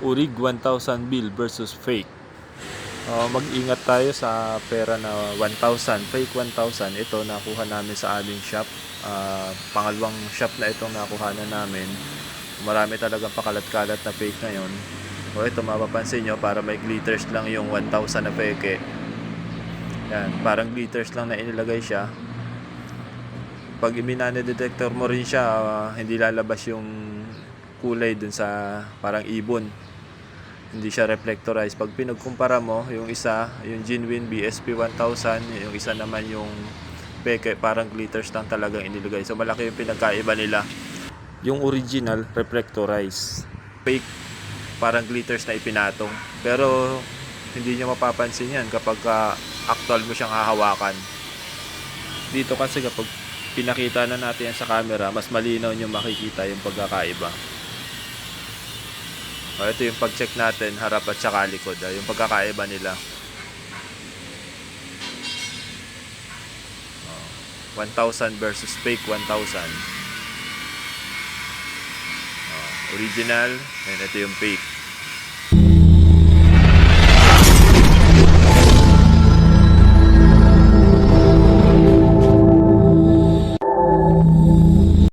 Urig 1,000 bill versus fake. Uh, mag-ingat tayo sa pera na 1,000, fake 1,000. Ito nakuha namin sa aming shop. Ah, pangalawang shop na itong nakuha na namin. Marami talagang pakalat-kalat na fake ngayon. O ito mapapansin nyo, para may glitters lang yung 1,000 na fake. Yan, parang glitters lang na inilagay siya. Pag iminane detector mo rin siya, ah, hindi lalabas yung kulay dun sa parang ibon. Hindi siya reflectorized. Pag pinagkumpara mo, yung isa, yung genuine BSP 1000, yung isa naman yung peke, parang glitters lang talagang inilagay. So malaki yung pinagkaiba nila. Yung original, reflectorized. Fake, parang glitters na ipinatong. Pero hindi nyo mapapansin yan kapag ka actual mo siyang hahawakan. Dito kasi kapag pinakita na natin yan sa camera, mas malinaw nyo makikita yung pagkakaiba. O, ito yung pag-check natin, harap at saka likod. ah, yung pagkakaiba nila. O, 1,000 versus fake 1,000. O, original, and ito yung fake.